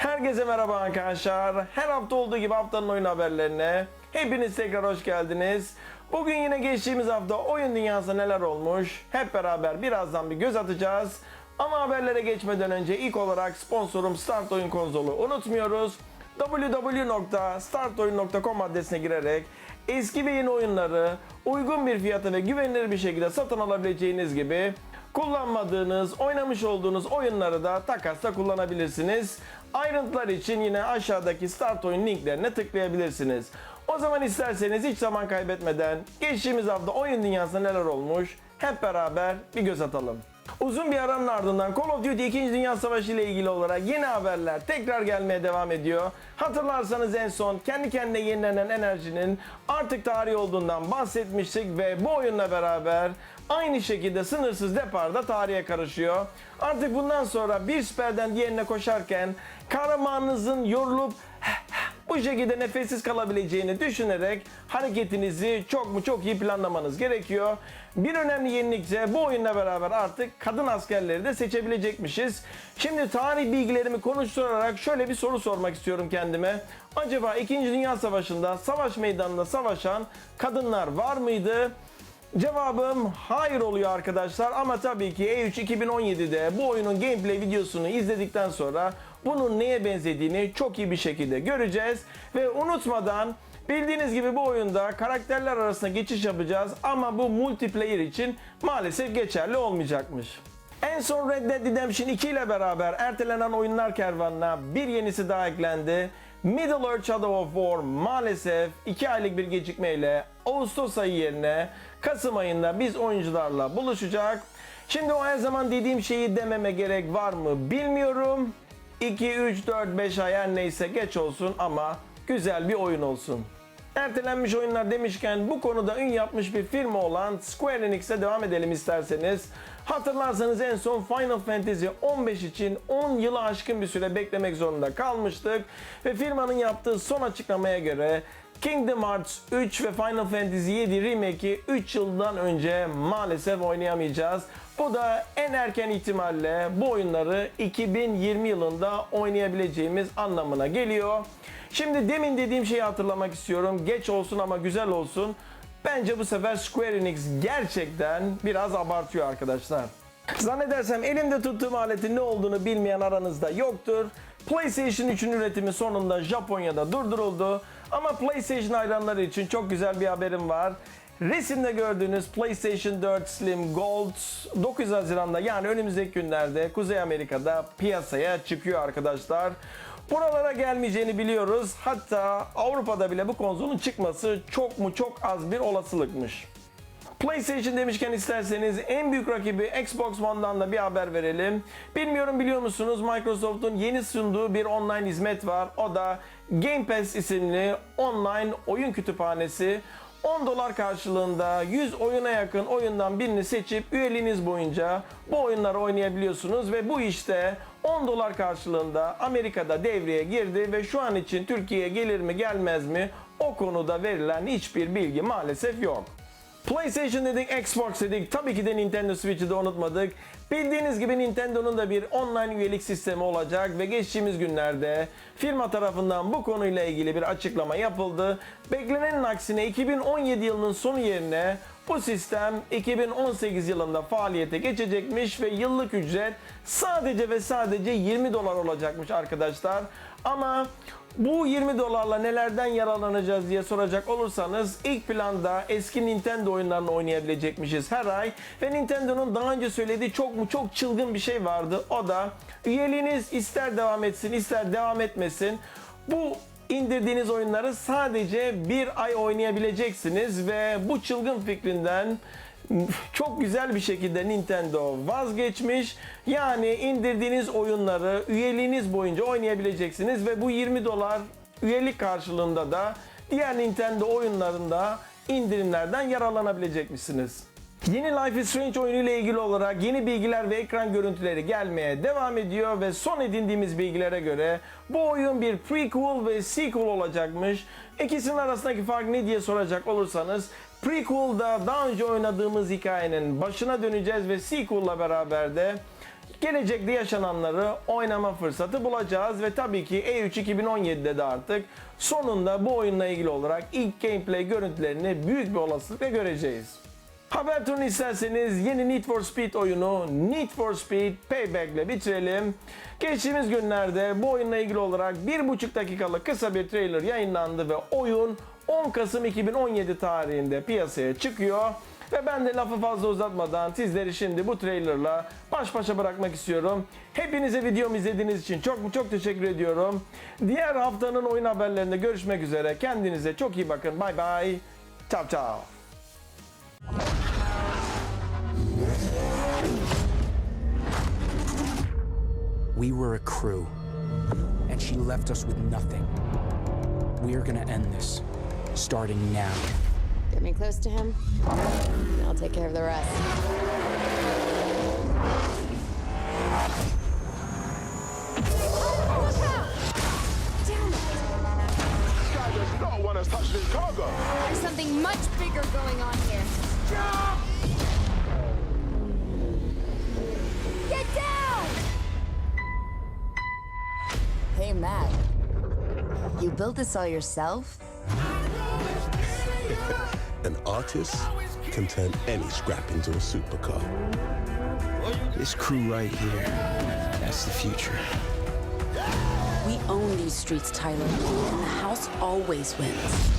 Herkese merhaba arkadaşlar. Her hafta olduğu gibi haftanın oyun haberlerine hepiniz tekrar hoş geldiniz. Bugün yine geçtiğimiz hafta oyun dünyasında neler olmuş hep beraber birazdan bir göz atacağız. Ama haberlere geçmeden önce ilk olarak sponsorum Start Oyun Konzolu unutmuyoruz. www.startoyun.com adresine girerek eski ve yeni oyunları uygun bir fiyata ve güvenilir bir şekilde satın alabileceğiniz gibi kullanmadığınız, oynamış olduğunuz oyunları da takasla kullanabilirsiniz. Ayrıntılar için yine aşağıdaki Start Oyun linklerine tıklayabilirsiniz. O zaman isterseniz hiç zaman kaybetmeden geçtiğimiz hafta oyun dünyasında neler olmuş hep beraber bir göz atalım. Uzun bir aranın ardından Call of Duty 2. Dünya Savaşı ile ilgili olarak yeni haberler tekrar gelmeye devam ediyor. Hatırlarsanız en son kendi kendine yenilenen enerjinin artık tarihi olduğundan bahsetmiştik ve bu oyunla beraber aynı şekilde sınırsız deparda tarihe karışıyor. Artık bundan sonra bir siperden diğerine koşarken kahramanınızın yorulup bu şekilde nefessiz kalabileceğini düşünerek hareketinizi çok mu çok iyi planlamanız gerekiyor. Bir önemli yenilik ise bu oyunla beraber artık kadın askerleri de seçebilecekmişiz. Şimdi tarih bilgilerimi konuşturarak şöyle bir soru sormak istiyorum kendime. Acaba 2. Dünya Savaşı'nda savaş meydanında savaşan kadınlar var mıydı? Cevabım hayır oluyor arkadaşlar ama tabii ki E3 2017'de bu oyunun gameplay videosunu izledikten sonra bunun neye benzediğini çok iyi bir şekilde göreceğiz ve unutmadan bildiğiniz gibi bu oyunda karakterler arasında geçiş yapacağız ama bu multiplayer için maalesef geçerli olmayacakmış. En son Red Dead Redemption 2 ile beraber ertelenen oyunlar kervanına bir yenisi daha eklendi. Middle Earth Shadow of War maalesef 2 aylık bir gecikmeyle Ağustos ayı yerine Kasım ayında biz oyuncularla buluşacak. Şimdi o her zaman dediğim şeyi dememe gerek var mı bilmiyorum. 2, 3, 4, 5 ay her neyse geç olsun ama güzel bir oyun olsun. Ertelenmiş oyunlar demişken bu konuda ün yapmış bir firma olan Square Enix'e devam edelim isterseniz. Hatırlarsanız en son Final Fantasy 15 için 10 yılı aşkın bir süre beklemek zorunda kalmıştık. Ve firmanın yaptığı son açıklamaya göre Kingdom Hearts 3 ve Final Fantasy 7 Remake'i 3 yıldan önce maalesef oynayamayacağız. Bu da en erken ihtimalle bu oyunları 2020 yılında oynayabileceğimiz anlamına geliyor. Şimdi demin dediğim şeyi hatırlamak istiyorum. Geç olsun ama güzel olsun. Bence bu sefer Square Enix gerçekten biraz abartıyor arkadaşlar. Zannedersem elimde tuttuğum aletin ne olduğunu bilmeyen aranızda yoktur. PlayStation 3'ün üretimi sonunda Japonya'da durduruldu. Ama PlayStation hayranları için çok güzel bir haberim var. Resimde gördüğünüz PlayStation 4 Slim Gold 9 Haziran'da yani önümüzdeki günlerde Kuzey Amerika'da piyasaya çıkıyor arkadaşlar. Buralara gelmeyeceğini biliyoruz. Hatta Avrupa'da bile bu konsolun çıkması çok mu çok az bir olasılıkmış. PlayStation demişken isterseniz en büyük rakibi Xbox One'dan da bir haber verelim. Bilmiyorum biliyor musunuz Microsoft'un yeni sunduğu bir online hizmet var. O da Game Pass isimli online oyun kütüphanesi. 10 dolar karşılığında 100 oyuna yakın oyundan birini seçip üyeliğiniz boyunca bu oyunları oynayabiliyorsunuz ve bu işte 10 dolar karşılığında Amerika'da devreye girdi ve şu an için Türkiye'ye gelir mi gelmez mi o konuda verilen hiçbir bilgi maalesef yok. PlayStation dedik, Xbox dedik. Tabii ki de Nintendo Switch'i de unutmadık. Bildiğiniz gibi Nintendo'nun da bir online üyelik sistemi olacak ve geçtiğimiz günlerde firma tarafından bu konuyla ilgili bir açıklama yapıldı. Beklenenin aksine 2017 yılının sonu yerine bu sistem 2018 yılında faaliyete geçecekmiş ve yıllık ücret sadece ve sadece 20 dolar olacakmış arkadaşlar. Ama bu 20 dolarla nelerden yararlanacağız diye soracak olursanız ilk planda eski Nintendo oyunlarını oynayabilecekmişiz her ay ve Nintendo'nun daha önce söylediği çok mu çok çılgın bir şey vardı. O da üyeliğiniz ister devam etsin ister devam etmesin. Bu indirdiğiniz oyunları sadece bir ay oynayabileceksiniz ve bu çılgın fikrinden çok güzel bir şekilde Nintendo vazgeçmiş. Yani indirdiğiniz oyunları üyeliğiniz boyunca oynayabileceksiniz ve bu 20 dolar üyelik karşılığında da diğer Nintendo oyunlarında indirimlerden yararlanabilecekmişsiniz. Yeni Life is Strange oyunu ile ilgili olarak yeni bilgiler ve ekran görüntüleri gelmeye devam ediyor ve son edindiğimiz bilgilere göre bu oyun bir prequel ve sequel olacakmış. İkisinin arasındaki fark ne diye soracak olursanız prequel'da daha önce oynadığımız hikayenin başına döneceğiz ve sequel'la beraber de gelecekte yaşananları oynama fırsatı bulacağız ve tabii ki E E3 2017'de de artık sonunda bu oyunla ilgili olarak ilk gameplay görüntülerini büyük bir olasılıkla göreceğiz. Haber turunu isterseniz yeni Need for Speed oyunu Need for Speed Payback ile bitirelim. Geçtiğimiz günlerde bu oyunla ilgili olarak 1,5 dakikalık kısa bir trailer yayınlandı ve oyun 10 Kasım 2017 tarihinde piyasaya çıkıyor. Ve ben de lafı fazla uzatmadan sizleri şimdi bu trailerla baş başa bırakmak istiyorum. Hepinize videomu izlediğiniz için çok çok teşekkür ediyorum. Diğer haftanın oyun haberlerinde görüşmek üzere. Kendinize çok iyi bakın. Bay bay. Ciao ciao. We were a crew, and she left us with nothing. We are gonna end this, starting now. Get me close to him. and I'll take care of the rest. guy does not want us touching his cargo. There's something much bigger going on here. Get Matt. You built this all yourself? An artist can turn any scrap into a supercar. This crew right here, that's the future. We own these streets, Tyler, and the house always wins.